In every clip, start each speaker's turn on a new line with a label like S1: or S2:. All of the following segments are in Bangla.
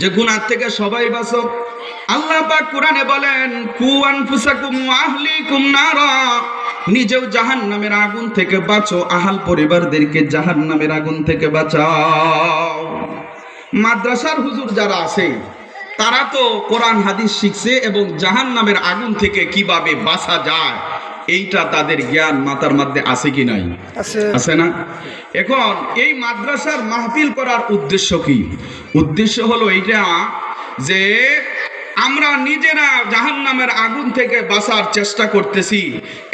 S1: যে গুনার থেকে সবাই বাঁচো আল্লাহ পাক কোরআনে বলেন, কু আনফুসাকুম আহলিকুম নারা। নিজেও জাহান্নামের আগুন থেকে বাঁচো, আহাল পরিবারদেরকে জাহান্নামের আগুন থেকে বাঁচাও। মাদ্রাসার হুজুর যারা আছে, তারা তো কোরআন, হাদিস শিখছে এবং জাহান্নামের আগুন থেকে কীভাবে বাঁচা যায়? এইটা তাদের জ্ঞান মাতার মধ্যে আছে কি নাই?
S2: আছে
S1: না? এখন এই মাদ্রাসার মাহফিল করার উদ্দেশ্য কি? উদ্দেশ্য হলো এইটা যে আমরা নিজেরা জাহান নামের আগুন থেকে বাঁচার চেষ্টা করতেছি।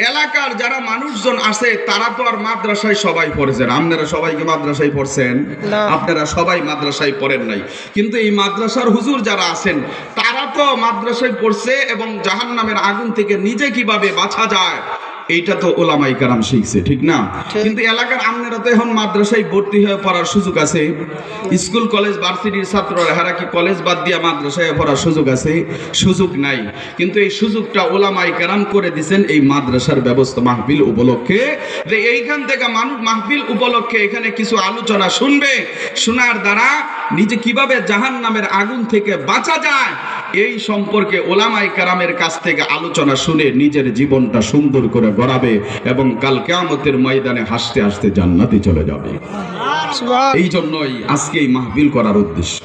S1: এলাকার যারা মানুষজন আছে তারা তো আর মাদ্রাসায় সবাই পড়েছেন আপনারা সবাইকে মাদ্রাসায় পড়ছেন? আপনারা সবাই মাদ্রাসায় পড়েন নাই। কিন্তু এই মাদ্রাসার হুজুর যারা আছেন তারা তো মাদ্রাসায় পড়ছে এবং জাহান নামের আগুন থেকে নিজে কীভাবে বাঁচা যায়? এইটা তো ওলামাই কারাম শিখছে ঠিক না? কিন্তু এলাকার আপনারা তো এখন মাদ্রাসায় ভর্তি হয়ে পড়ার সুযোগ আছে। স্কুল কলেজ ভার্সিটির ছাত্ররা হারা কি কলেজ বাদ দিয়ে মাদ্রাসায় পড়ার সুযোগ আছে? সুযোগ নাই। কিন্তু এই সুযোগটা ওলামাই কারাম করে দিছেন এই মাদ্রাসার ব্যবস্থা মাহফিল উপলক্ষে। যে এইখান থেকে মানুষ মাহফিল উপলক্ষে এখানে কিছু আলোচনা শুনবে শোনার দ্বারা নিজে কীভাবে জাহান নামের আগুন থেকে বাঁচা যায় এই সম্পর্কে ওলামাই কারামের কাছ থেকে আলোচনা শুনে নিজের জীবনটা সুন্দর করে গড়াবে এবং কাল কেয়ামতের ময়দানে হাসতে হাসতে জান্নাতে চলে যাবে। এই জন্যই আজকে এই মাহফিল করার উদ্দেশ্য।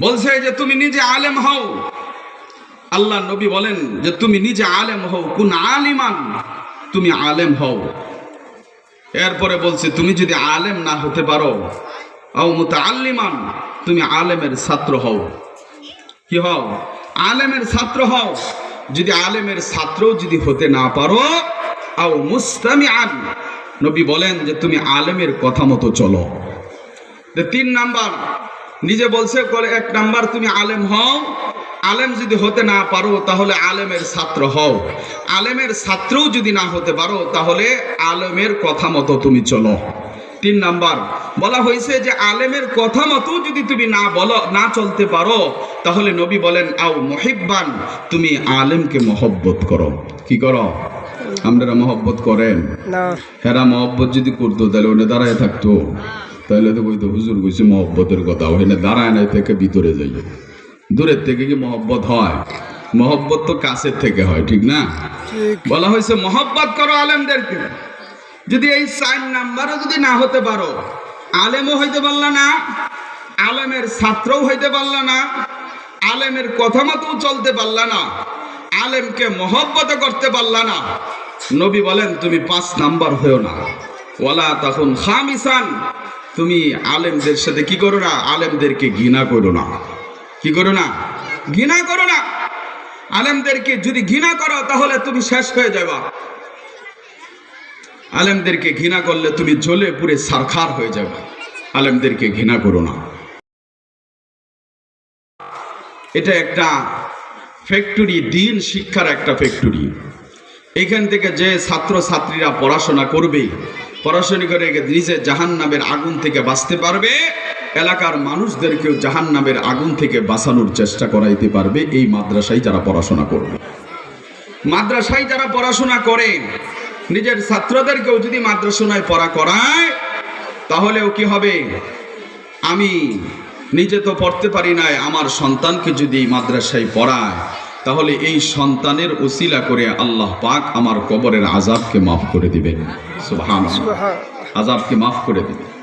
S1: বলছে যে তুমি নিজে আলেম হও। আল্লাহ নবী বলেন যে তুমি নিজে আলেম হও কোন আলিমান তুমি আলেম হও। এরপরে বলছে তুমি যদি আলেম না হতে পারো আও মুতাআল্লিমান তুমি আলেমের ছাত্র হও। কি হও? আলেমের ছাত্র হও। যদি আলেমের ছাত্রও যদি হতে না পারো, আও মুস্তামিআন। নবী বলেন যে তুমি আলেমের কথা মতো চলো। তিন নাম্বার, নিজে বলছে এক নাম্বার, তুমি আলেম হও। আলেম যদি হতে না পারো, তাহলে আলেমের ছাত্র হও। আলেমের ছাত্রও যদি না হতে পারো, তাহলে আলেমের কথা মতো তুমি চলো। তিন নাম্বার। বলা হয়েছে যে আলেমের কথা মতো যদি তুমি না বলো না চলতে পারো তাহলে নবী বলেন আও মহিব্বান তুমি আলেমকে মহব্বত করো। কি করো? আপনারা মহব্বত করেন। হেরা মহব্বত যদি করতো তাহলে ওনে দাঁড়ায় থাকতো। তাহলে তো কইতো হুজুর কইছে মহব্বতের কথা ওখানে দাঁড়ায় না থেকে ভিতরে যাই দূরের থেকে কি মহব্বত হয়? মহব্বত তো কাছের থেকে হয় ঠিক না? বলা হয়েছে মহব্বত করো আলেমদেরকে। যদি এই চার নাম্বারও যদি না হতে পারো, আলেমও হইতে পারলা না, আলেমের ছাত্রও হইতে পারলা না, আলেমের কথা মতো চলতে পারলা না, আলেমকে মহব্বত করতে পারলা না। নবী বলেন, তুমি পাঁচ নাম্বার হয়েও না। ওয়ালা তখন খামিসান। তুমি আলেমদের সাথে কি করো না? আলেমদেরকে ঘৃণা করো না। কি করো না? ঘৃণা করো না। আলেমদেরকে যদি ঘৃণা করো, তাহলে তুমি শেষ হয়ে যাবা। আলেমদেরকে ঘৃণা করলে তুমি জ্বলে পুরে সারখার হয়ে যাবে। আলেমদেরকে ঘৃণা করো না। এটা একটা ফ্যাক্টরি দিন শিক্ষার একটা ফ্যাক্টরি এখান থেকে যে ছাত্র ছাত্রীরা পড়াশোনা করবে, পড়াশোনা করে নিজে জাহান নামের আগুন থেকে বাঁচতে পারবে, এলাকার মানুষদেরকেও জাহান নামের আগুন থেকে বাঁচানোর চেষ্টা করাইতে পারবে এই মাদ্রাসায় যারা পড়াশোনা করবে। মাদ্রাসায় যারা পড়াশোনা করে নিজের ছাত্রদেরকেও যদি মাদ্রাসায় পড়া করায় তাহলেও কি হবে? আমি নিজে তো পড়তে পারি নাই আমার সন্তানকে যদি মাদ্রাসায় পড়ায় তাহলে এই সন্তানের উসিলা করে আল্লাহ পাক আমার কবরের আজাবকে মাফ করে দিবেন। আজাবকে মাফ করে দিবেন।